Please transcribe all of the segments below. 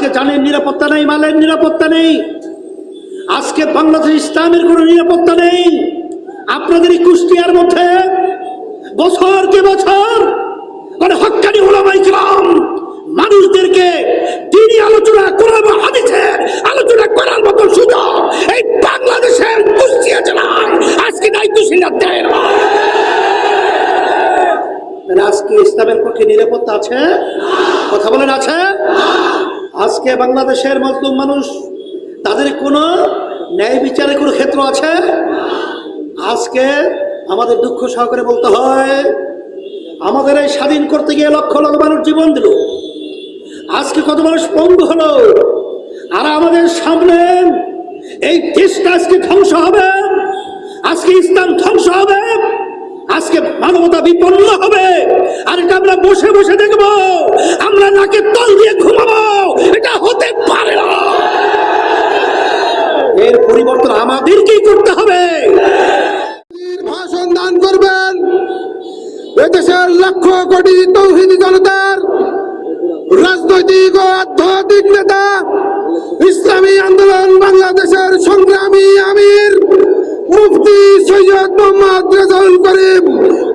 আজকে জানেন নিরাপত্তা নেই মালের নিরাপত্তা নেই। আজকে বাংলাদেশ ইসলামের কোনো নিরাপত্তা নেই। আপনাদের এই কুষ্টিয়ার মধ্যে বছর কে বছর মানে হক্কানি ওলামাই ইকরাম মানুষদেরকে তিনি আলোচনা করার হাদিসের আলোচনা করার মতো সুযোগ এই বাংলাদেশের কুষ্টিয়া জেলায় আজকে দায়িত্বশীল দেয় না তাহলে আজকে ইসলামের পক্ষে নিরাপত্তা আছে? কথা বলেন, আছে? আজকে বাংলাদেশের মজলুম মানুষ, তাদের কোনো ন্যায় বিচারের কোনো ক্ষেত্র আছে? আজকে আমাদের দুঃখ সহকারে বলতে হয়, আমাদের এই স্বাধীন করতে গিয়ে লক্ষ লক্ষ মানুষ জীবন দিল। আজকে কত মানুষ পঙ্গু হলো? আর আমাদের সামনে এই দেশটা আজকে ধ্বংস হবে? আজকে ইসলাম ধ্বংস হবে? আজকে মানবতা বিপন্ন হবে। আর এটা আমরা বসে বসে দেখব। আমরা নাকে তল দিয়ে ঘুমাবো। এটা হতে পারে না। এর পরিবর্তন আমাদেরকেই করতে হবে। ভাষণ দান করবেন এদেশের লক্ষ কোটি তৌহিদি জনতার রাজনৈতিক ও আধ্যাত্মিক নেতা, ইসলামী আন্দোলন বাংলাদেশের সৈয়দ মোহাম্মদ রেজাউল করিম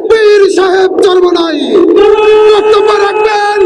পীর সাহেব চর্মনাই বক্তব্য রাখবেন।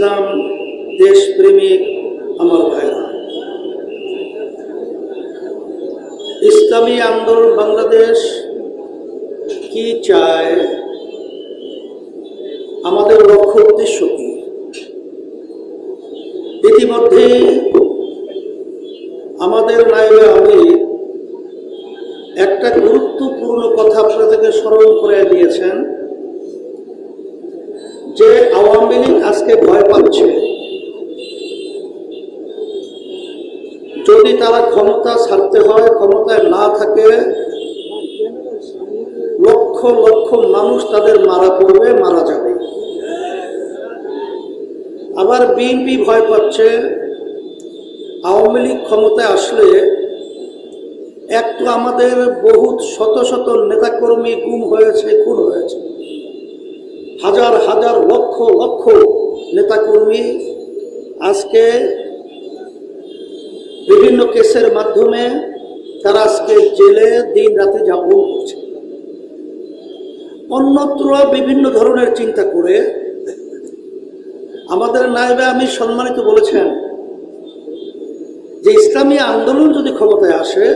ইসলাম দেশপ্রেমিক আমার ভাইরা। ইসলামী আন্দোলন বাংলাদেশ কি চায়? আমাদের লক্ষ্য উদ্দেশ্য কি? ইতিমধ্যে আমাদের নাইবে আমি একটা গুরুত্বপূর্ণ কথা আপনাদেরকে স্মরণ করে দিয়েছেন যে আওয়ামী আজকে ভয় পাচ্ছে। যদি তারা ক্ষমতা ছাড়তে হয়, ক্ষমতায় না থাকে, লক্ষ লক্ষ মানুষ তাদের মারা পড়বে, মারা যাবে। আবার বিএনপি ভয় পাচ্ছে। আওয়ামী লীগ ক্ষমতায় আসলে একটু আমাদের বহুত শত শত নেতাকর্মী গুম হয়েছে, খুন হয়েছে। হাজার হাজার, লক্ষ লক্ষ নেতাকর্মী আজকে বিভিন্ন কেসের মাধ্যমে তারা আজকে জেলে দিন রাতে যাপন করছে। অন্যত্র বিভিন্ন ধরনের চিন্তা করে আমাদের নাইবে আমি সম্মানিত বলেছেন যে ইসলামী আন্দোলন যদি ক্ষমতায় আসে,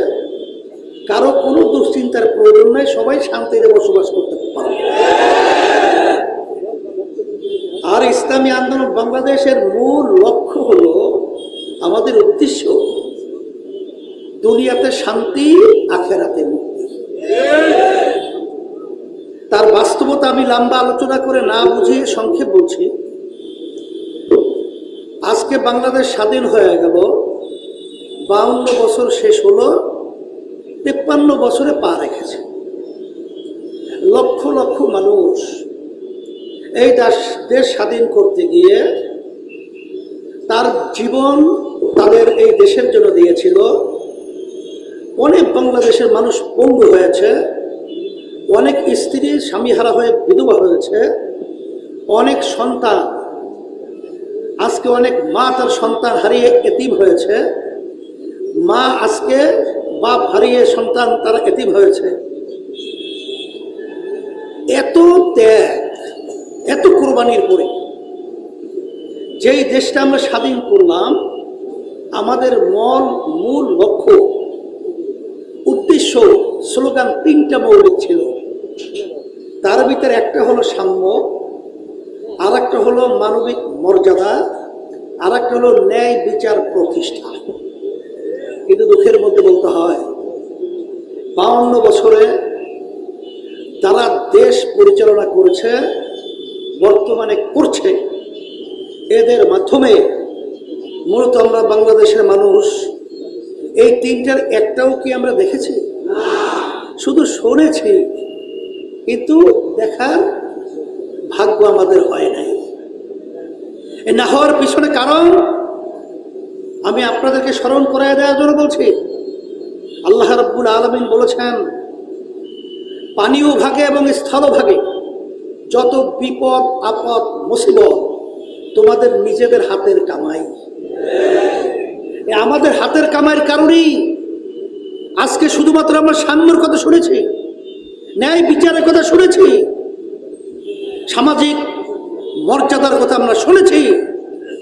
কারও কোনো দুশ্চিন্তার প্রয়োজন নাই, সবাই শান্তিতে বসবাস করতে পারবে আর ইসলামী আন্দোলন বাংলাদেশের মূল লক্ষ্য হলো আমাদের উদ্দেশ্য দুনিয়াতে শান্তি, আখেরাতে মুক্তি। তার বাস্তবতা আমি লম্বা আলোচনা করে না বুঝিয়ে সংক্ষেপ বলছি। আজকে বাংলাদেশ স্বাধীন হয়ে গেল, বাউন্ন বছর শেষ হলো, তেপ্পান্ন বছরে পা রেখেছে। লক্ষ লক্ষ মানুষ এই দেশ দেশ স্বাধীন করতে গিয়ে তার জীবন তাদের এই দেশের জন্য দিয়েছিল। অনেক বাংলাদেশের মানুষ পঙ্গু হয়েছে, অনেক স্ত্রী স্বামীহারা হয়ে বিধবা হয়েছে, অনেক সন্তান, আজকে অনেক মা তার সন্তান হারিয়ে এতিম হয়েছে। মা আজকে বাপ হারিয়ে সন্তান তারা এতিম হয়েছে। এত ত্যাগ এত কোরবানির পরে যেই দেশটা আমরা স্বাধীন করলাম, আমাদের মল মূল লক্ষ্য, উদ্দেশ্য, স্লোগান তিনটা মৌলিক ছিল। তার ভিতরে একটা হলো সাম্য আর একটা হলো মানবিক মর্যাদা আর একটা হলো ন্যায় বিচার প্রতিষ্ঠা। কিন্তু দুঃখের মধ্যে বলতে হয়, বাউন্ন বছরে তারা দেশ পরিচালনা করেছে বর্তমানে করছে। এদের মাধ্যমে মূলত আমরা বাংলাদেশের মানুষ। এই তিনটার একটাও কি আমরা দেখেছি? শুধু শুনেছি, কিন্তু দেখার ভাগ্য আমাদের হয় নাই। না হওয়ার পিছনে কারণ আমি আপনাদেরকে স্মরণ করাই দেওয়ার জন্য বলছি, আল্লাহ রব্বুল আলমিন বলেছেন, পানীয় ভাগে এবং স্থলভাগে যত বিপদ, আপদ, মুসিবত তোমাদের নিজেদের হাতের কামাই। আমাদের হাতের কামাইয়ের কারণেই আজকে শুধুমাত্র আমরা সাম্যর কথা শুনেছি, ন্যায় বিচারের কথা শুনেছি, সামাজিক মর্যাদার কথা আমরা শুনেছি,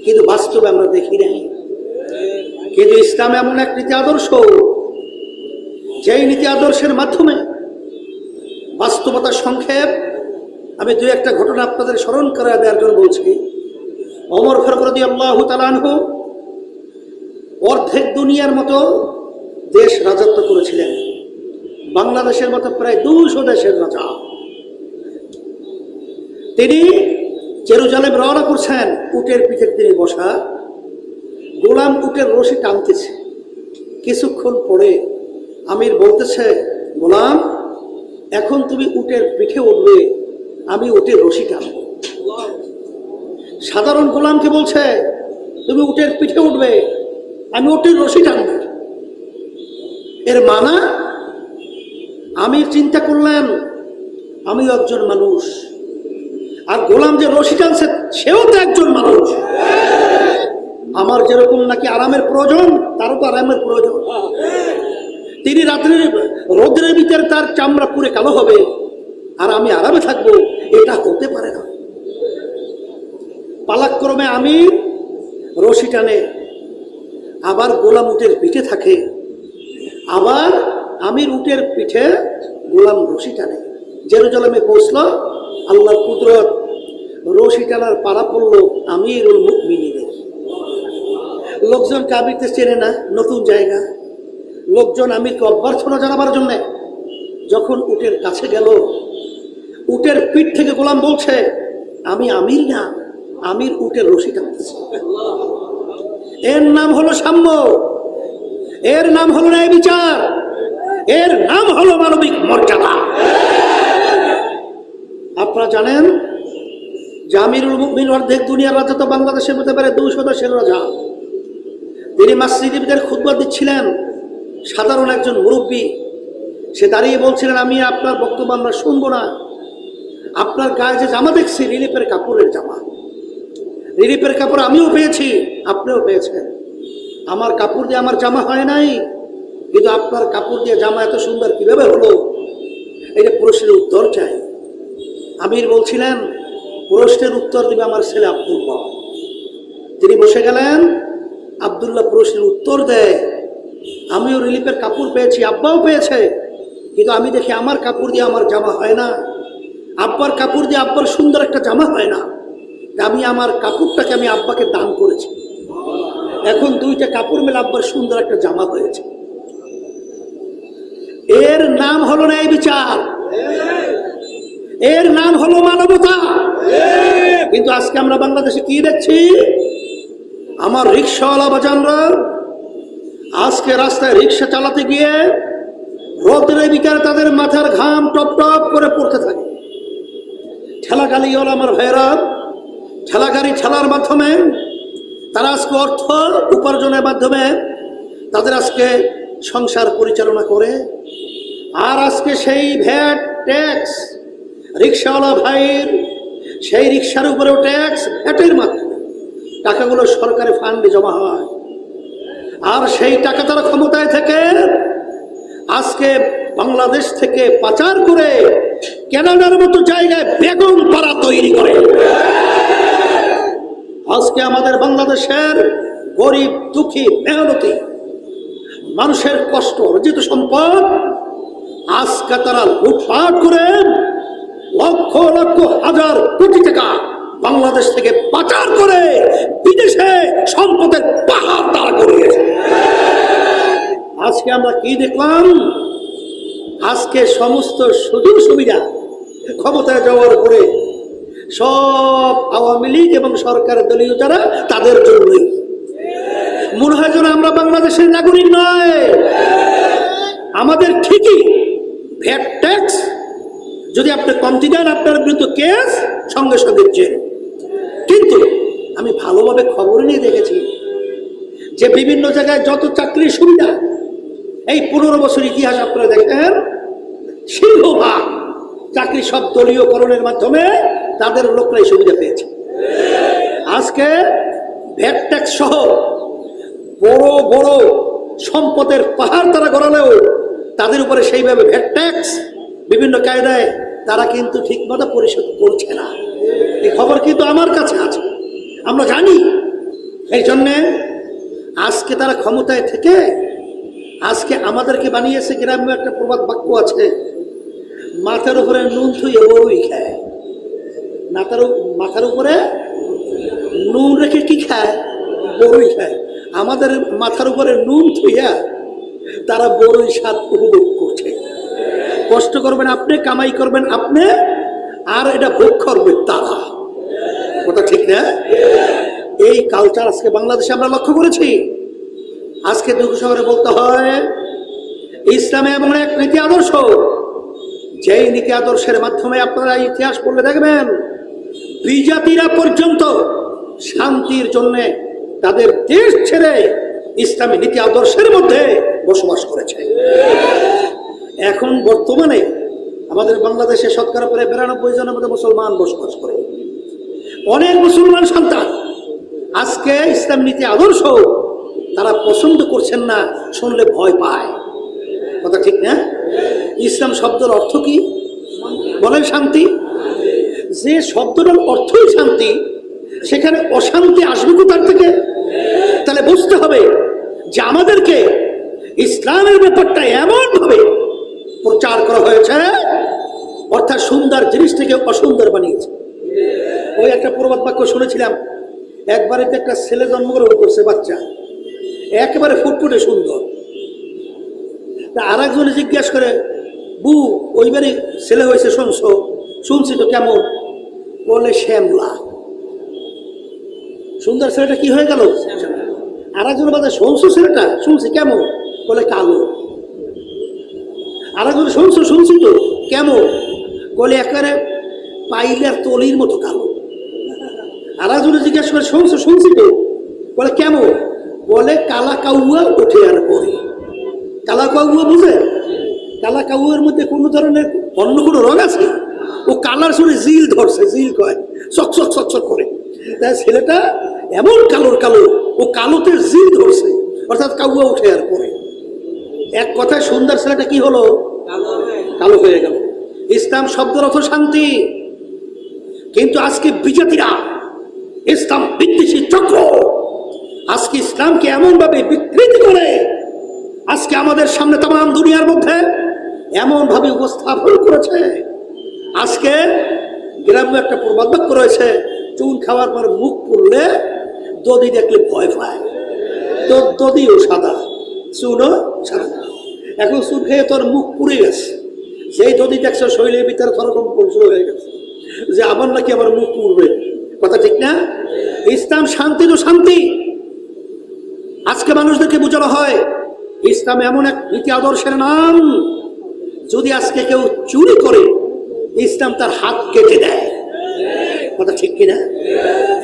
কিন্তু বাস্তবে আমরা দেখি নাই। কিন্তু ইসলাম এমন এক নীতি আদর্শ, যেই নীতি আদর্শের মাধ্যমে বাস্তবতা সংক্ষেপ আমি দু একটা ঘটনা আপনাদের স্মরণ করা দেওয়ার জন্য বলছি। অমর ফরকরদি আল্লাহ তালানহ অর্ধেক দুনিয়ার মতো দেশ রাজত্ব করেছিলেন। বাংলাদেশের মতো প্রায় দুশো দেশের রাজা। তিনি জেরুজালেম রওনা করছেন, উটের পিঠে তিনি বসা। গোলাম উটের রশি টানতেছে। কিছুক্ষণ পরে আমির বলতেছে, গোলাম, এখন তুমি উটের পিঠে উঠবে। আমি উটের রশি টানব সাধারণ গোলামকে বলছে, তুমি উটের পিঠে উঠবে, আমি উটের রশি টানব। এর মানা আমি চিন্তা করলাম আমি একজন মানুষ। আর গোলাম যে রশি টানছে, সেও তো একজন মানুষ। আমার যেরকম নাকি আরামের প্রয়োজন, তারও তো আরামের প্রয়োজন। তিনি রাত্রে রোদ্রের ভিতরে তার চামড়া পুরে কালো হবে। আর আমি আরামে থাকব, এটা হতে পারে না। পালাক্রমে আমি রশি টানে, আবার গোলাম উটের পিঠে থাকে, আবার আমির উটের পিঠে গোলাম রশি টানে। জেরুজালামে পৌঁছলো, আল্লাহর কুদরত, রশি টানার পাড়া পড়ল আমিরুল মুকমিনীদের লোকজন কাবিরতে চেনে না, নতুন জায়গা। লোকজন আমিরকে অভ্যর্থনা জানাবার জন্যে যখন উটের কাছে গেল উটের পিঠ থেকে গোলাম বলছে, আমি আমির না, আমির উটের রশি টানতেছি এর নাম হলো সাম্য, এর নাম হলো ন্যায় বিচার, এর নাম হলো মানবিক মর্যাদা। আপনারা জানেন, জামিরুল মুমিন অর্ধেক দুনিয়ার রাজা তো বাংলাদেশের মধ্যে পারে দুশো দেশের রাজা। তিনি মাসজিদের খুতবা দিচ্ছিলেন, সাধারণ একজন মুরব্বী। সে দাঁড়িয়ে বলছিলেন, আমি আপনার বক্তব্য আমরা শুনব না। আপনার গায়ে যে জামা দেখছি, রিলিফের কাপড়ের জামা। রিলিফের কাপড় আমিও পেয়েছি, আপনিও পেয়েছেন। আমার কাপড় দিয়ে আমার জামা হয় নাই, কিন্তু আপনার কাপড় দিয়ে জামা এত সুন্দর কীভাবে হলো? এটা প্রশ্নের উত্তর চাই। আমির বলছিলেন, প্রশ্নের উত্তর দিবে আমার ছেলে আব্দুল্লাহ তিনি বসে গেলেন, আবদুল্লাহ প্রশ্নের উত্তর দেয়। আমিও রিলিফের কাপড় পেয়েছি, আব্বাও পেয়েছে, কিন্তু আমি দেখি আমার কাপড় দিয়ে আমার জামা হয় না। আব্বার কাপড় দিয়ে আব্বার সুন্দর একটা জামা হয় না। আমি আমার কাপড়টাকে আমি আব্বাকে দান করেছি। এখন দুইটা কাপড় মেলে আব্বার সুন্দর একটা জামা হয়েছে। এর নাম হলো ন্যায় বিচার। এর নাম হলো মানবতা। কিন্তু আজকে আমরা বাংলাদেশে কি দেখছি? আমার রিক্সাওয়ালা বাজানরা আজকে রাস্তায় রিক্সা চালাতে গিয়ে রোদ্রের ভিতরে তাদের মাথার ঘাম টপ টপ করে পড়তে থাকে। ঠেলা গাড়িওয়ালা আমার ভাইয়েরা ঠেলা গাড়ি ঠেলার মাধ্যমে তারা আজকে অর্থ উপার্জনের মাধ্যমে তাদের আজকে সংসার পরিচালনা করে। আর আজকে সেই ভ্যাট ট্যাক্স রিক্সাওয়ালা ভাইয়ের, সেই রিক্সার উপরেও ট্যাক্স ভ্যাটের মাধ্যমে টাকাগুলো সরকারি ফান্ডে জমা হয়। আর সেই টাকা তারা ক্ষমতায় থেকে আজকে বাংলাদেশ থেকে পাচার করে কেনাডার মতো জায়গায় বেগম পাড়া তৈরি করে। আজকে আমাদের বাংলাদেশের গরিব, দুঃখী, মেহনতি মানুষের কষ্ট, অর্জিত সম্পদ, আজকে তারা লুটপাট করে লক্ষ লক্ষ, হাজার কোটি টাকা বাংলাদেশ থেকে পাচার করে বিদেশে সম্পদের পাহাড় তারা করিয়েছে আজকে আমরা কি দেখলাম? আজকে সমস্ত সুযোগ সুবিধা ক্ষমতায় যাওয়ার পরে সব আওয়ামী লীগ এবং সরকার দলীয় যারা, তাদের জন্যই। মনে হয় যেন আমরা বাংলাদেশের নাগরিক নয়। আমাদের ঠিকই ভ্যাট ট্যাক্স, যদি আপনি কমতি দেন আপনার বিরুদ্ধে কেস, সঙ্গে সঙ্গে জেল। কিন্তু আমি ভালোভাবে খবর নিয়ে দেখেছি যে বিভিন্ন জায়গায় যত চাকরির সুবিধা এই পনেরো বছর ইতিহাস আপনারা দেখেন, সিংহভাগ চাকরি সব দলীয়করণের মাধ্যমে তাদের লোকরাই সুবিধা পেয়েছে। আজকে ভ্যাট ট্যাক্স সহ বড় বড় সম্পদের পাহাড় তারা গড়ালেও তাদের উপরে সেইভাবে ভ্যাট ট্যাক্স, বিভিন্ন কায়দায় তারা কিন্তু ঠিকমতো পরিশোধ করছে না। এই খবর কিন্তু আমার কাছে আছে। আমরা জানি। এই জন্যে আজকে তারা ক্ষমতায় থেকে আজকে আমাদেরকে বানিয়েছে গ্রাম্য একটা প্রবাদ বাক্য আছে, মাথার উপরে নুন থুয়ে ওই খায়। মাথার মাথার উপরে নুন রেখে কি খায়? বড়ই খায়। আমাদের মাথার উপরে নুন থুইয়া তারা বড়ই স্বাদ উপভোগ করছে। কষ্ট করবেন আপনি, কামাই করবেন আপনি, আর এটা ভোগ করবে তারা। কথা ঠিক না? এই কালচার আজকে বাংলাদেশে আমরা লক্ষ্য করেছি। আজকে দুঃখ শহরে বলতে হয়, ইসলামে এমন এক নীতি আদর্শ, যেই নীতি আদর্শের মাধ্যমে আপনারা ইতিহাস পড়লে দেখবেন বিজাতিরা পর্যন্ত শান্তির জন্য তাদের দেশ ছেড়ে ইসলামী নীতি আদর্শের মধ্যে বসবাস করেছে। এখন বর্তমানে আমাদের বাংলাদেশে শতকরা প্রায় বিরানব্বই জনের মধ্যে মুসলমান বসবাস করে। অনেক মুসলমান সন্তান আজকে ইসলাম নীতি আদর্শ তারা পছন্দ করছেন না, শুনলে ভয় পায়। কথা ঠিক না? ইসলাম শব্দের অর্থ কি? বলেন শান্তি। যে শব্দটার অর্থই শান্তি, সেখানে অশান্তি আসবে কোথার থেকে? তাহলে বুঝতে হবে যে আমাদেরকে ইসলামের ব্যাপারটা এমনভাবে প্রচার করা হয়েছে, অর্থাৎ সুন্দর জিনিসটাকে অসুন্দর বানিয়েছে। ওই একটা প্রবাদ বাক্য শুনেছিলাম, একবারেতে একটা ছেলে জন্মগ্রহণ করছে, বাচ্চা। একেবারে ফুটফুটে সুন্দর। তা আর একজনে জিজ্ঞাসা করে, বু ওইবারে ছেলে হয়েছে শুনছো? শুনছি তো কেমন? বলে, শ্যামলা। সুন্দর ছেলেটা কি হয়ে গেল? আর একজন বাদে শুনছো ছেলেটা? শুনছি, কেমন? বলে, কালো। আর একজন শুনছো, শুনছি তো, কেমন? বলে, একেবারে পাইলের তলির মতো কালো। আর একজনে জিজ্ঞাসা করে, শুনছো, শুনছি তো? বলে, কেমন? বলে কালা কাউয়া উঠে আর পরে কালা কাউয়া বুঝে? কালা কাউয়ার মধ্যে কোনো ধরনের অন্য কোনো রং আছে? ও কালার শুনে জিল ধরছে, জিল কয় চকচক চকচক করে। তাই ছেলেটা এমন কালোর কালো, ও কালোতে জিল ধরছে, অর্থাৎ কাউয়া উঠে আর পরে এক কথায় সুন্দর ছেলেটা কি হলো? কালো হয়ে গেল। ইসলাম শব্দের অর্থ শান্তি। কিন্তু আজকে বিজেপিরা ইসলাম বিদ্বেষী চক্র। আজকে ইসলামকে এমনভাবে বিকৃতি করে, আজকে আমাদের সামনে তাম দুনিয়ার মধ্যে এমনভাবে উপস্থাপন করেছে। আজকে গ্রামে একটা প্রবাদ রয়েছে, চুন খাওয়ার পর মুখ পুড়লে দদি দেখলে ভয় পায়। তো দদিও সাদা, চুনও সাদা। এখন চুন খেয়ে তোর মুখ পুড়ে গেছে। যেই দদি দেখছে শরীরের ভিতরে থরকম শুরু হয়ে গেছে। যে আমার নাকি আমার মুখ পুড়বে। কথা ঠিক না? ইসলাম শান্তি তো শান্তি। আজকে মানুষদেরকে বোঝানো হয়, ইসলাম এমন এক নীতি আদর্শের নাম। যদি আজকে কেউ চুরি করে, ইসলাম তার হাত কেটে দেয়। কথা ঠিক কিনা?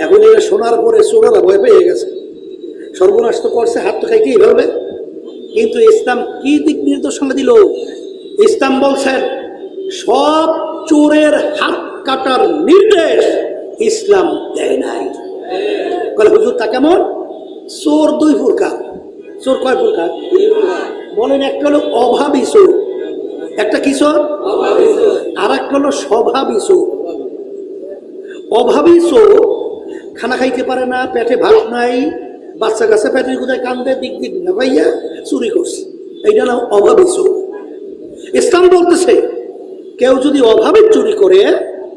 এখন এটা শোনার পরে চোরেরা ভয় পেয়ে গেছে। সর্বনাশ তো করছে, হাত তো খাইতেই হবে কিন্তু ইসলাম কি দিক নির্দেশনা দিল? ইসলাম বলছেন সব চোরের হাত কাটার নির্দেশ ইসলাম দেয় নাই। হুজুর, তা কেমন? চোর দুই প্রকার চোর কয় প্রকার বলেন, একটা হলো অভাবী চোর, একটা কি চোর? আর একটা হলো স্বভাবী চোর। অভাবী চোর খানা খাইতে পারে না, পেটে ভাত নাই, বাচ্চা কাছে পেটের কোথায় কান্দে, দিক দিক না ভাইয়া চুরি করছে। এইটা না অভাবী চোর। ইসলাম বলতেছে, কেউ যদি অভাবে চুরি করে,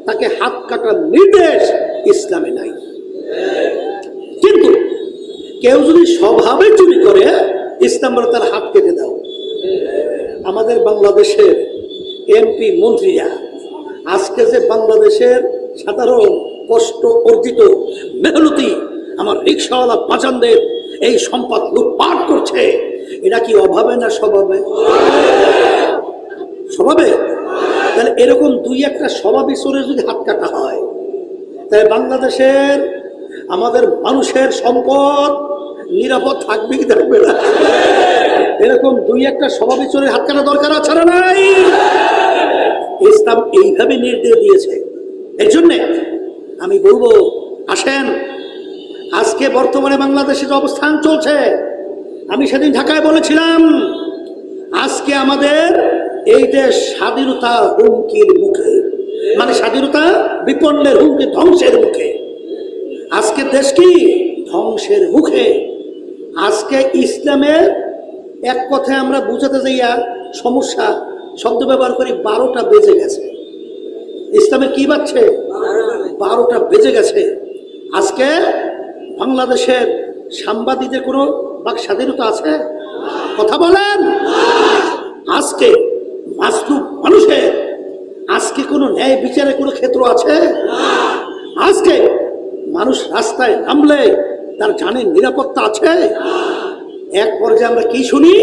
তাকে হাত কাটার নির্দেশ ইসলামে নাই। কেউ যদি স্বভাবে চুরি করে, ইসলাম বলে তার হাত কেটে দাও। আমাদের বাংলাদেশের এমপি মন্ত্রীরা আজকে যে বাংলাদেশের সাধারণ কষ্ট অর্জিত মেহনতি, আমার রিক্সাওয়ালা পাচানদের এই সম্পদ লুটপাট করছে এটা কি অভাবে না স্বভাবে? স্বভাবে? তাহলে এরকম দুই একটা স্বভাবী চোরে যদি হাত কাটা হয় তাই বাংলাদেশের, আমাদের মানুষের সম্পদ নিরাপদ থাকবে কি থাকবে না? এরকম দুই একটা স্বভাবী চোরের হাত কাটা দরকার আছে না নাই? ইসলাম এইভাবে নির্দেশ দিয়েছে। এই জন্যে আমি বলব, আসেন, আজকে বর্তমানে বাংলাদেশের যে অবস্থান চলছে, আমি সেদিন ঢাকায় বলেছিলাম, আজকে আমাদের এই দেশ স্বাধীনতা হুমকির মুখে মানে স্বাধীনতা বিপন্নের হুমকি ধ্বংসের মুখে। আজকে দেশ কি? ধ্বংসের মুখে। আজকে ইসলামের এক কথায় আমরা বুঝাতে যাইয়া সমস্যা, শব্দ ব্যবহার করি, বারোটা বেজে গেছে। ইসলামের কি বাচ্ছে বারোটা বেজে গেছে। আজকে বাংলাদেশের সাংবাদিকদের কোনো বাক স্বাধীনতা আছে? কথা বলেন। আজকে মাসলুব মানুষের, আজকে কোনো ন্যায় বিচারে কোনো ক্ষেত্র আছে? আজকে মানুষ রাস্তায় নামলে তার জানের নিরাপত্তা আছে। এক পর্যায়ে আমরা কি শুনি?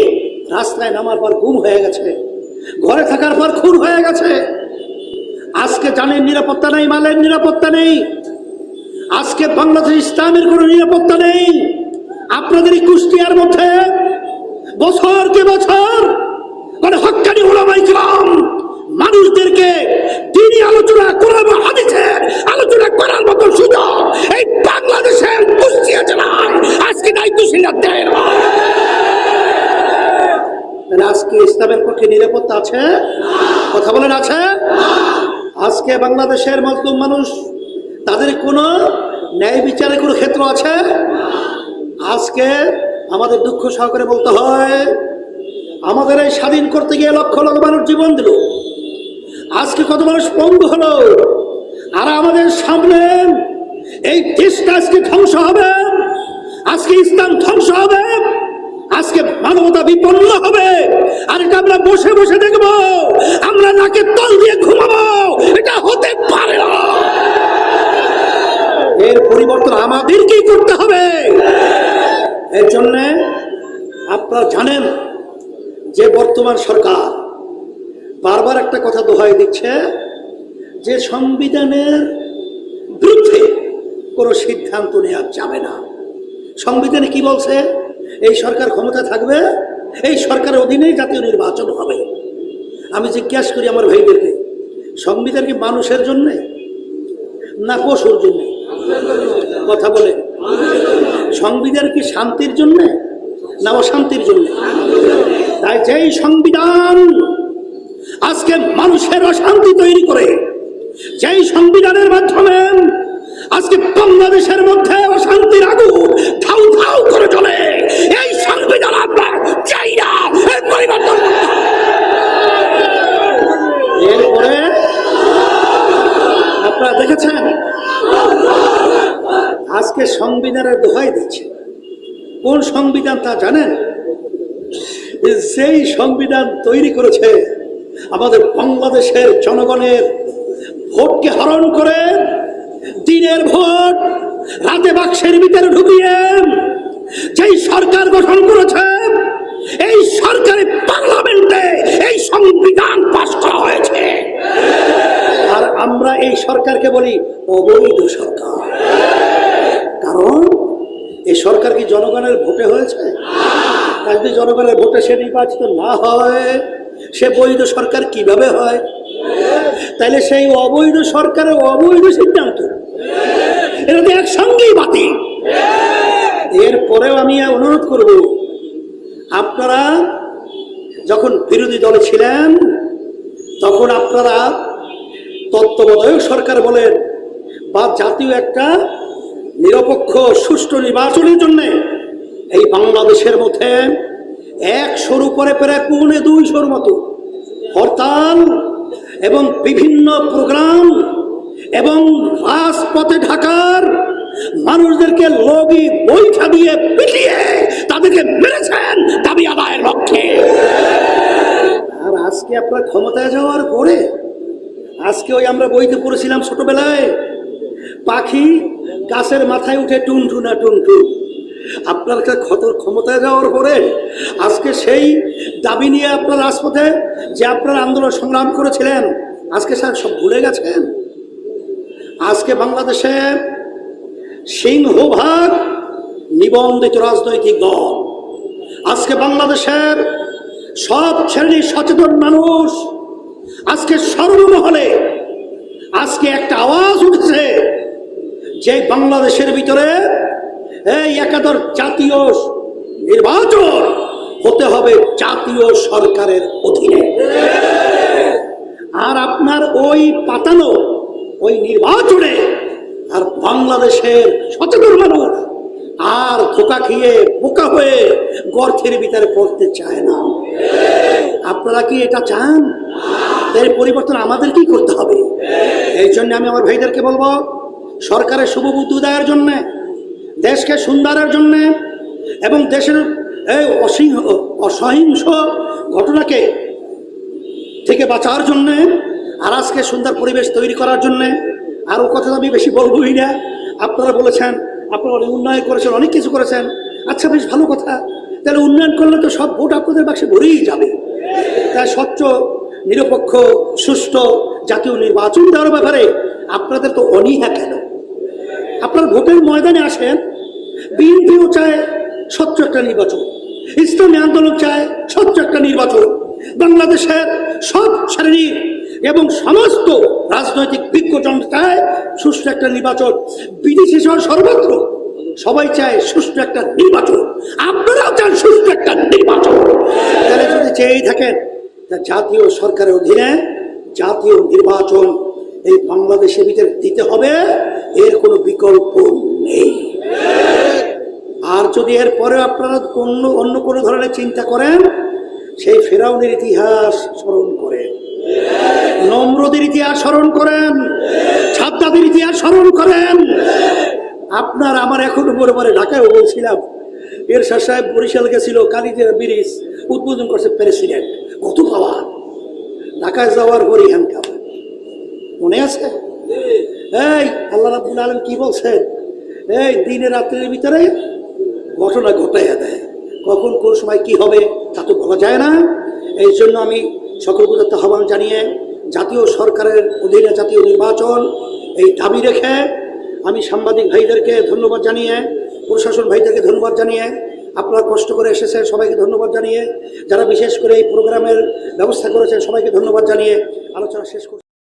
রাস্তায় নামার পর গুম হয়ে গেছে। ঘরে থাকার পর খুন হয়ে গেছে। আজকে জানের নিরাপত্তা নেই, মালের নিরাপত্তা নেই। আজকে বাংলাদেশ ইসলামের কোনো নিরাপত্তা নেই। আপনাদের এই কুষ্টিয়ার মধ্যে বছর কে বছর মানে হক্কানি ওলামাই গ্রাম মানুষদেরকে তিনি আলোচনা করার বা হাদিসের আলোচনা করার মতো সুযোগ এই বাংলাদেশের কুষ্টিয়া জেলায় আজকে দায়িত্বশীলরা দেয় আজকে ইসলামের পক্ষে নিরাপত্তা আছে? কথা বলেন আছে? আজকে বাংলাদেশের মজলুম মানুষ, তাদের কোনো ন্যায় বিচারে কোনো ক্ষেত্র আছে? আজকে আমাদের দুঃখ সহকারে বলতে হয়, আমাদের এই স্বাধীন করতে গিয়ে লক্ষ লক্ষ মানুষ জীবন দিল। আজকে কত মানুষ পঙ্গু হলো? আর আমাদের সামনে এই দেশটা আজকে ধ্বংস হবে। আজকে ইসলাম ধ্বংস হবে। আজকে মানবতা বিপন্ন হবে। আর এটা আমরা বসে বসে দেখব। আমরা নাকে তল দিয়ে ঘুমাবো। এটা হতে পারে না। এর পরিবর্তন আমাদেরকেই করতে হবে। এর জন্য আপনারা জানেন যে বর্তমান সরকার বারবার একটা কথা দোহাই দিচ্ছে যে সংবিধানের বিরুদ্ধে কোনো সিদ্ধান্ত নেওয়া যাবে না। সংবিধানে কি বলছে? এই সরকার ক্ষমতা থাকবে, এই সরকারের অধীনেই জাতীয় নির্বাচন হবে। আমি জিজ্ঞাসা করি আমার ভাইদেরকে, সংবিধান কি মানুষের জন্যে না পশুর জন্যে? কথা বলে। সংবিধান কি শান্তির জন্যে না অশান্তির জন্যে? তাই যেই সংবিধান আজকে মানুষের অশান্তি তৈরি করে। যেই সংবিধানের মাধ্যমে আজকে বাংলাদেশের মধ্যে অশান্তির আগুন ধাউ ধাউ করে চলে, এই সংবিধান আমরা চাই না পরিবর্তন এরপরে আপনারা দেখেছেন, আজকে সংবিধানের দোহাই দিচ্ছে। কোন সংবিধান তা জানেন? সেই সংবিধান তৈরি করেছে আমাদের বাংলাদেশের জনগণের ভোটকে হরণ করে দিনের ভোট, রাতে বাক্সের ভিতরে ঢুকিয়ে যেই সরকার গঠন করেছে, এই সরকারি পার্লামেন্টে এই সংবিধান পাশ করা হয়েছে। আর আমরা এই সরকারকে বলি অবৈধ সরকার। কারণ এই সরকার কি জনগণের ভোটে হয়েছে? যদি জনগণের ভোটে সে নির্বাচিত না হয়, সে বৈধ সরকার কীভাবে হয়? তাহলে সেই অবৈধ সরকারের অবৈধ সিদ্ধান্ত, এটা তো একসঙ্গেই বাতিল। এরপরেও আমি অনুরোধ করব, আপনারা যখন বিরোধী দলে ছিলেন, তখন আপনারা তত্ত্বাবধায়ক সরকার বলেন, বা জাতীয় একটা নিরপেক্ষ সুষ্ঠু নির্বাচনের জন্য এই বাংলাদেশের মধ্যে একশোর উপরে প্রায় পৌনে দুইশোর মতো হরতাল এবং বিভিন্ন প্রোগ্রাম এবং রাজপথে ঢাকার মানুষদেরকে লগি বৈঠা দিয়ে পিটিয়ে তাদেরকে মেরেছেন দাবি আদায়ের লক্ষ্যে। আর আজকে আপনার ক্ষমতায় যাওয়ার পরে আজকে ওই আমরা বইতে পড়েছিলাম ছোটবেলায়, পাখি গাছের মাথায় উঠে টুনটুনা টুনটুন আপনার ক্ষমতায় যাওয়ার পরে আজকে সেই দাবি নিয়ে আপনার রাজপথে যে আপনার আন্দোলন সংগ্রাম করেছিলেন, আজকে স্যার সব ভুলে গেছেন? আজকে বাংলাদেশে সিংহভাগ নিবন্ধিত রাজনৈতিক দল, আজকে বাংলাদেশের সব শ্রেণির সচেতন মানুষ, আজকে সর্বমহলে আজকে একটা আওয়াজ উঠেছে যে বাংলাদেশের ভিতরে এই একাদশ জাতীয় নির্বাচন হতে হবে জাতীয় সরকারের অধীনে। আর আপনার ওই পাতানো, ওই নির্বাচনে আর বাংলাদেশের সচেতন মানুষ আর ধোকা খেয়ে বোকা হয়ে গর্থের ভিতরে পড়তে চায় না। আপনারা কি এটা চান? এর পরিবর্তন আমাদের কি করতে হবে? এই জন্য আমি আমার ভাইদেরকে বলব, সরকারের শুভ শুভবুদ্ধি দেওয়ার জন্যে দেশকে সুন্দরের জন্যে এবং দেশের, এই অসিংহ, অসহিংস ঘটনাকে থেকে বাঁচার জন্যে আর আজকে সুন্দর পরিবেশ তৈরি করার জন্যে আরও কথা আমি বেশি বলবই না। আপনারা বলেছেন, আপনারা অনেক উন্নয়ন করেছেন, অনেক কিছু করেছেন। আচ্ছা বেশ ভালো কথা। তাহলে উন্নয়ন করলে তো সব ভোট আপনাদের বাক্সে ভরেই যাবে। তাই স্বচ্ছ, নিরপেক্ষ, সুষ্ঠু জাতীয় নির্বাচন দেওয়ার ব্যাপারে আপনাদের তো অনীহা কেন? আপনার ভোটের ময়দানে আসেন বিএনপিও চায় স্বচ্ছ একটা নির্বাচন। ইসলামী আন্দোলন চায় স্বচ্ছ একটা নির্বাচন। বাংলাদেশের সব শ্রেণির এবং সমস্ত রাজনৈতিক বিজ্ঞজন চায় সুষ্ঠু একটা নির্বাচন। বিদেশি সহ সর্বত্র সবাই চায় সুষ্ঠু একটা নির্বাচন। আপনারাও চান সুষ্ঠু একটা নির্বাচন। তাহলে যদি চেয়েই থাকেন, তা জাতীয় সরকারের অধীনে জাতীয় নির্বাচন এই বাংলাদেশের ভিতরে দিতে হবে, এর কোনো বিকল্প নেই। আর যদি এর পরে আপনারা অন্য অন্য কোনো ধরনের চিন্তা করেন, সেই ফেরাউনের ইতিহাস স্মরণ করেন। নম্রদের ইতিহাস স্মরণ করেন। ছাত্রাদের ইতিহাস স্মরণ করেন। আপনার আমার এখন উপরে পরে ঢাকায় বলছিলাম, এরশাদ সাহেব বরিশাল গেছিল কালিজের ব্রিজ উদ্বোধন করছে প্রেসিডেন্ট। কত পাওয়া? ঢাকায় যাওয়ার পরই হ্যান্ডকাপ মনে আছে? এই, আল্লাহ রাবুল আলম কি বলছেন? এই, দিনে রাত্রের ভিতরে ঘটনা ঘটাইয়া দেয়। কখন কোন সময় কি হবে তা তো বলা যায় না। এই জন্য আমি সকল প্রদত্ত আহ্বান জানিয়ে জাতীয় সরকারের অধীনে জাতীয় নির্বাচন এই দাবি রেখে আমি সাংবাদিক ভাইদেরকে ধন্যবাদ জানিয়ে, প্রশাসন ভাইদেরকে ধন্যবাদ জানিয়ে, আপনারা কষ্ট করে এসেছেন, সবাইকে ধন্যবাদ জানিয়ে, যারা বিশেষ করে এই প্রোগ্রামের ব্যবস্থা করেছেন, সবাইকে ধন্যবাদ জানিয়ে আলোচনা শেষ করছি।